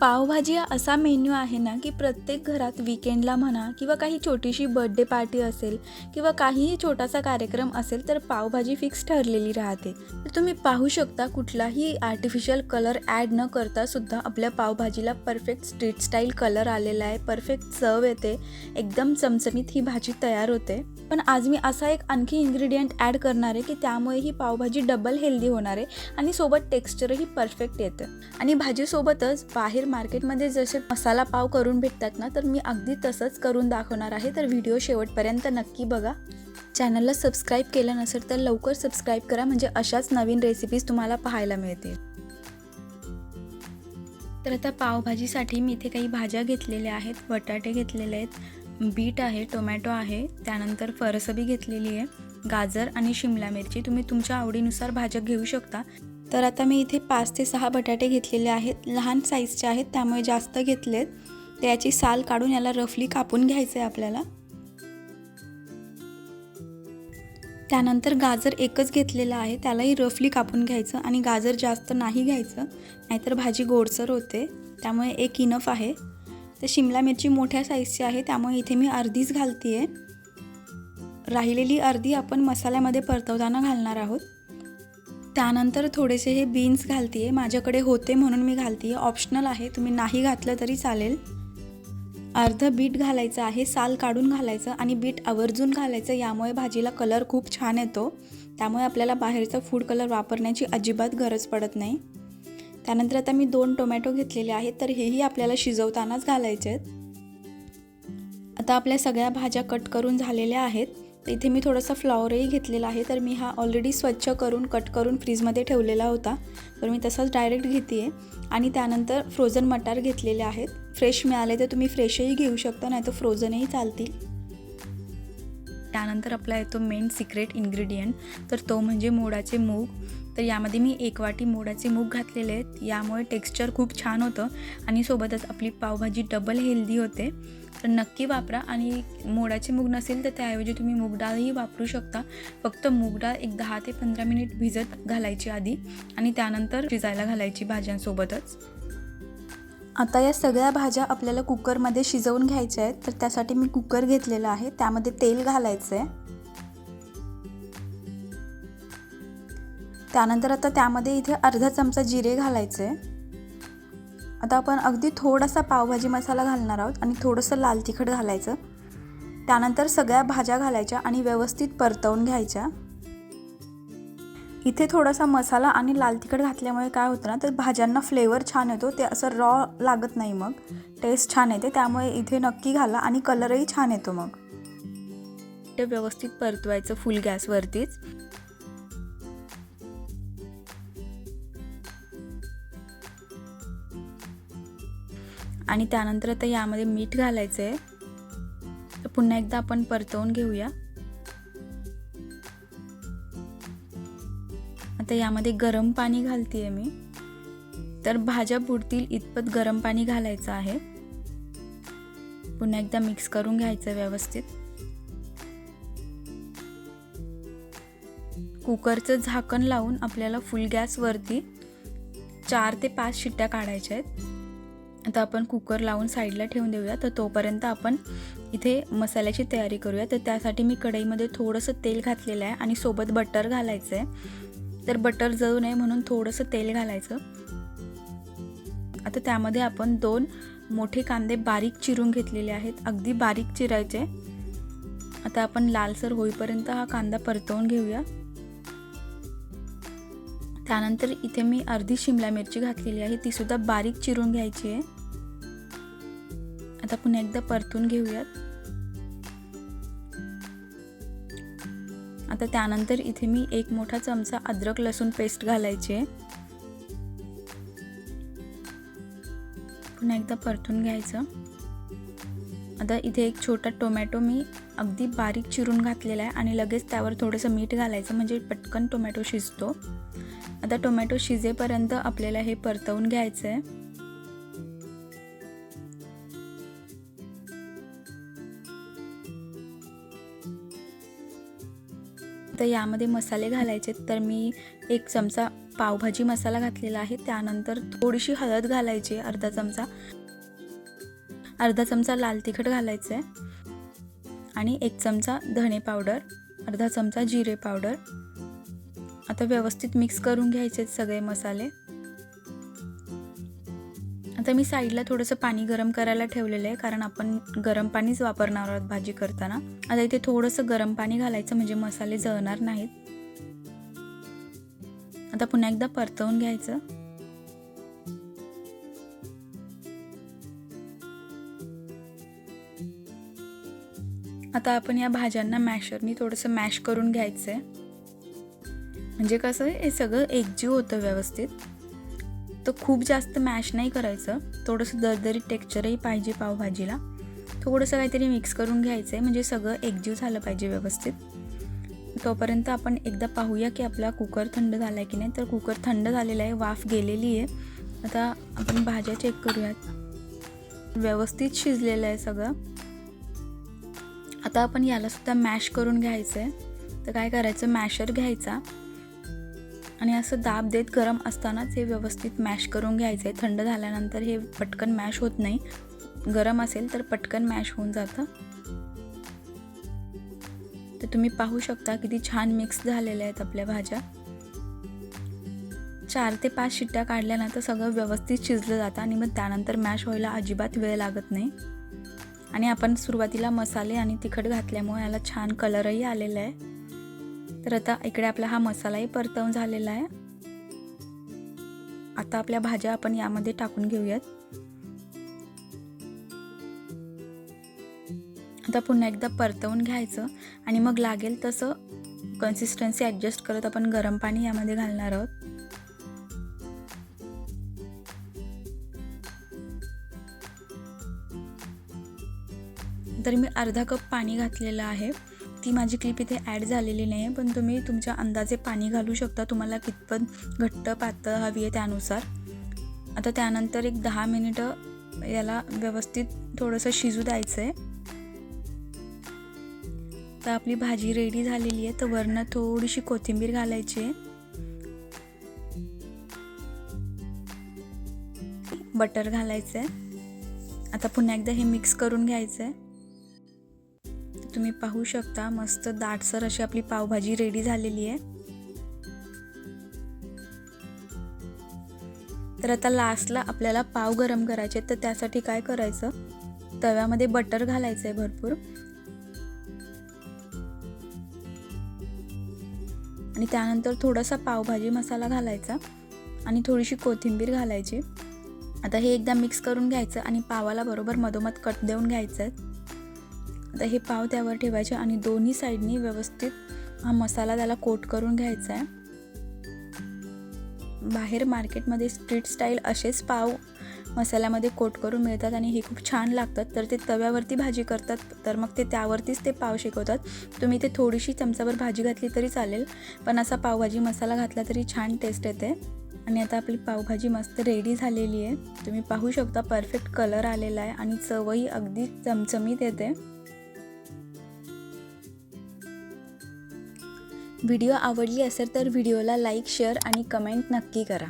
पावभाजी हा असा मेन्यू आहे ना की प्रत्येक घरात विकेंडला म्हणा किंवा काही छोटीशी बर्थडे पार्टी असेल किंवा काहीही छोटासा कार्यक्रम असेल तर पावभाजी फिक्स ठरलेली राहते. तर तुम्ही पाहू शकता कुठलाही आर्टिफिशियल कलर ॲड न करता सुद्धा आपल्या पावभाजीला परफेक्ट स्ट्रीट स्टाईल कलर आलेला आहे. परफेक्ट चव येते. एकदम चमचमीत ही भाजी तयार होते. पण आज मी असा एक आणखी इन्ग्रेडियंट ॲड करणार आहे की त्यामुळे ही पावभाजी डबल हेल्दी होणार आहे आणि सोबत टेक्स्चरही परफेक्ट येतं. आणि भाजीसोबतच बाहेर मार्केटमध्ये जसे मसाला पाव करून भेटतात ना तर मी अगदी तसंच करून दाखवणार आहे. तर व्हिडिओ शेवटपर्यंत नक्की बघा. चॅनलला सबस्क्राईब केलं नसेल तर लवकर सबस्क्राईब करा म्हणजे अशाच नवीन रेसिपीज तुम्हाला पाहायला मिळतील. तर आता पावभाजीसाठी मी इथे काही भाज्या घेतलेल्या आहेत. बटाटे घेतलेले आहेत. बीट आहे टोमॅटो आहे. त्यानंतर फरसबी घेतलेली आहे. गाजर आणि शिमला मिरची. तुम्ही तुमच्या आवडीनुसार भाज्या घेऊ शकता. तर आता मी इथे पाच ते सहा बटाटे घेतलेले आहेत. लहान साईजचे आहेत त्यामुळे जास्त घेतलेत. त्याची साल काढून याला रफली कापून घ्यायचं आहे आपल्याला. त्यानंतर गाजर एकच घेतलेलं आहे त्यालाही रफली कापून घ्यायचं आणि गाजर जास्त नाही घ्यायचं नाहीतर भाजी गोडसर होते त्यामुळे एक इनफ आहे. तर शिमला मिरची मोठ्या साईजची आहे त्यामुळे इथे मी अर्धीच घालते आहे राहिलेली अर्धी आपण मसाल्यामध्ये परतवताना घालणार आहोत. त्यानंतर थोडेसे हे बीन्स घालते आहे माझ्याकडे होते म्हणून मी घालते आहे ऑप्शनल आहे. तुम्ही नाही घातलं तरी चालेल. अर्धं बीट घालायचं आहे. साल काढून घालायचं आणि बीट आवर्जून घालायचं. यामुळे भाजीला कलर खूप छान येतो. त्यामुळे आपल्याला बाहेरचा फूड कलर वापरण्याची अजिबात गरज पडत नाही. त्यानंतर आता मी दोन टोमॅटो घेतलेले आहेत. तर हेही आपल्याला शिजवतानाच घालायचे आहेत आता आपल्या सगळ्या भाज्या कट करून झालेल्या आहेत. इथे मी थोडासा फ्लॉवरही घेतलेला आहे. तर मी हा ऑलरेडी स्वच्छ करून कट करून फ्रीजमध्ये ठेवलेला होता. तर मी तसाच डायरेक्ट घेते आहे आणि त्यानंतर फ्रोझन मटार घेतलेले आहेत. फ्रेश मिळाले तर तुम्ही फ्रेशही घेऊ शकता नाही तर फ्रोझनही चालतील. त्यानंतर आपला येतो मेन सिक्रेट इन्ग्रेडियंट तर तो म्हणजे मोडाचे मूग. तर यामध्ये मी एक वाटी मोडाचे मूग घातलेले आहेत. यामुळे टेक्स्चर खूप छान होतं. आणि सोबतच आपली पावभाजी डबल हेल्दी होते. तर नक्की वापरा आणि मोडाचे मूग नसेल तर त्याऐवजी तुम्ही मूग डाळही वापरू शकता. फक्त मूग डाळ एक दहा ते पंधरा मिनिट भिजत घालायची आधी आणि त्यानंतर शिजायला घालायची भाज्यांसोबतच. आता या सगळ्या भाज्या आपल्याला कुकरमध्ये शिजवून घ्यायच्या आहेत. तर त्यासाठी मी कुकर घेतलेला आहे. त्यामध्ये तेल घालायचं आहे त्यानंतर आता त्यामध्ये इथे अर्धा चमचा जिरे घालायचे आता आपण अगदी थोडासा पावभाजी मसाला घालणार आहोत आणि थोडंसं लाल तिखट घालायचं. त्यानंतर सगळ्या भाज्या घालायच्या आणि व्यवस्थित परतवून घ्यायच्या. इथे थोडासा मसाला आणि लाल तिखट घातल्यामुळे काय होतं ना तर भाज्यांना फ्लेवर छान येतो. ते असं रॉ लागत नाही मग. टेस्ट छान येते. त्यामुळे इथे नक्की घाला आणि कलरही छान येतो मग. ते व्यवस्थित परतवायचं फुल गॅसवरतीच आणि त्यानंतर आता यामध्ये मीठ घालायचं आहे तर पुन्हा एकदा आपण परतवून घेऊया. आता यामध्ये गरम पाणी घालते आहे मी. तर भाज्या बुडतील इतपत गरम पाणी घालायचं आहे. पुन्हा एकदा मिक्स करून घ्यायचं व्यवस्थित. कुकरचं झाकण लावून आपल्याला फुल गॅसवरती चार ते पाच शिट्ट्या काढायच्या आहेत. आता आपण कुकर लावून साईडला ठेवून देऊया. तर तोपर्यंत आपण इथे मसाल्याची तयारी करूया. तर त्यासाठी मी कढईमध्ये थोडंसं तेल घातलेलं आहे आणि सोबत बटर घालायचं आहे तर बटर जळू नये म्हणून थोडंसं तेल घालायचं. आता त्यामध्ये आपण दोन मोठे कांदे बारीक चिरून घेतलेले आहेत. अगदी बारीक चिरायचे. आता आपण लालसर होईपर्यंत हा कांदा परतवून घेऊया. त्यानंतर इथे मी अर्धी शिमला मिरची घातलेली आहे. ती सुद्धा बारीक चिरून घ्यायची आहे. आता पुन्हा एकदा परतून घेऊयात. आता त्यानंतर इथे मी एक मोठा चमचा अद्रक लसूण पेस्ट घालायची आहे. पुन्हा एकदा परतून घ्यायचं. आता इथे एक छोटा टोमॅटो मी अगदी बारीक चिरून घातलेला आहे आणि लगेच त्यावर थोडंसं मीठ घालायचं म्हणजे पटकन टोमॅटो शिजतो. आता टोमॅटो शिजेपर्यंत आपल्याला हे परतवून घ्यायचं आहे तर यामध्ये मसाले घालायचे तर मी एक चमचा पावभाजी मसाला घातलेला आहे. त्यानंतर थोडीशी हळद घालायची आहे अर्धा चमचा. अर्धा चमचा लाल तिखट घालायचं आहे. आणि एक चमचा धणे पावडर अर्धा चमचा जिरे पावडर. आता व्यवस्थित मिक्स करून घ्यायचे सगळे मसाले. आता मी साईडला थोडंसं पाणी गरम करायला ठेवलेलं आहे कारण आपण गरम पाणीच वापरणार आहोत भाजी करताना. आता इथे थोडंसं गरम पाणी घालायचं म्हणजे मसाले जळणार नाहीत. आता पुन्हा एकदा परतवून घ्यायचं. आता आपण या भाज्यांना मॅशरनी थोडंसं मॅश करून घ्यायचं आहे म्हणजे कसं आहे हे सगळं एकजीव होतं व्यवस्थित. तर खूप जास्त मॅश नाही करायचं. थोडंसं दरदरी टेक्स्चरही पाहिजे पावभाजीला. थोडंसं काहीतरी मिक्स करून घ्यायचं आहे म्हणजे सगळं एकजीव झालं पाहिजे व्यवस्थित. तोपर्यंत आपण एकदा पाहूया की आपला कुकर थंड झाला आहे की नाही. तर कुकर थंड झालेला आहे वाफ गेलेली आहे. आता आपण भाज्या चेक करूयात. व्यवस्थित शिजलेलं आहे सगळं. आता आपण यालासुद्धा मॅश करून घ्यायचं आहे तर काय करायचं? मॅशर घ्यायचा. आणि असं दाब देत गरम असतानाच हे व्यवस्थित मॅश करून घ्यायचं आहे थंड झाल्यानंतर हे पटकन मॅश होत नाही. गरम असेल तर पटकन मॅश होऊन जातं. तर तुम्ही पाहू शकता किती छान मिक्स झालेल्या आहेत आपल्या भाज्या. चार ते पाच शिट्ट्या काढल्यानंतर सगळं व्यवस्थित शिजलं जातं आणि मग त्यानंतर मॅश व्हायला अजिबात वेळ लागत नाही. आणि आपण सुरुवातीला मसाले आणि तिखट घातल्यामुळे याला छान कलरही आलेला आहे. तर आता इकडे आपला हा मसालाही परतवून झालेला आहे. आता आपल्या भाज्या आपण यामध्ये टाकून घेऊयात. आता पुन्हा एकदा परतवून घ्यायचं आणि मग लागेल तसं कन्सिस्टन्सी ॲडजस्ट करत आपण गरम पाणी यामध्ये घालणार आहोत. तर मी अर्धा कप पाणी घातलेलं आहे. ती माझी क्लिप इथे ॲड झालेली नाही आहे पण तुम्ही तुमच्या अंदाजे पाणी घालू शकता. तुम्हाला कितपत घट्ट पातळ हवी आहे त्यानुसार. आता त्यानंतर एक दहा मिनिटं याला व्यवस्थित थोडंसं शिजू द्यायचं आहे तर आपली भाजी रेडी झालेली आहे तर वरनं थोडीशी कोथिंबीर घालायची आहे. बटर घालायचं आहे आता पुन्हा एकदा हे मिक्स करून घ्यायचं आहे तुम्ही पाहू शकता मस्त दाटसर अशी आपली पावभाजी रेडी झालेली आहे. तर आता लास्टला आपल्याला पाव गरम करायचे तर त्यासाठी काय करायचं? तव्यामध्ये बटर घालायचं आहे भरपूर. आणि त्यानंतर थोडासा पावभाजी मसाला घालायचा आणि थोडीशी कोथिंबीर घालायची. आता हे एकदा मिक्स करून घ्यायचं आणि पावाला बरोबर मधोमध कट देऊन घ्यायचं तर हे पाव त्यावर ठेवायचे आणि दोन्ही साईडनी व्यवस्थित हा मसाला त्याला कोट करून घ्यायचा आहे. बाहेर मार्केटमध्ये स्ट्रीट स्टाईल असेच पाव मसाल्यामध्ये कोट करून मिळतात आणि हे खूप छान लागतात. तर ते तव्यावरती भाजी करतात तर मग ते त्यावरतीच ते पाव शिकवतात. तुम्ही ते थोडीशी चमचावर भाजी घातली तरी चालेल पण असा पावभाजी मसाला घातला तरी छान टेस्ट येते. आणि आता आपली पावभाजी मस्त रेडी झालेली आहे. तुम्ही पाहू शकता परफेक्ट कलर आलेला आहे आणि चवही अगदी चमचमीत येते. व्हिडिओ आवडली असेल तर व्हिडिओला लाईक शेअर आणि कमेंट नक्की करा.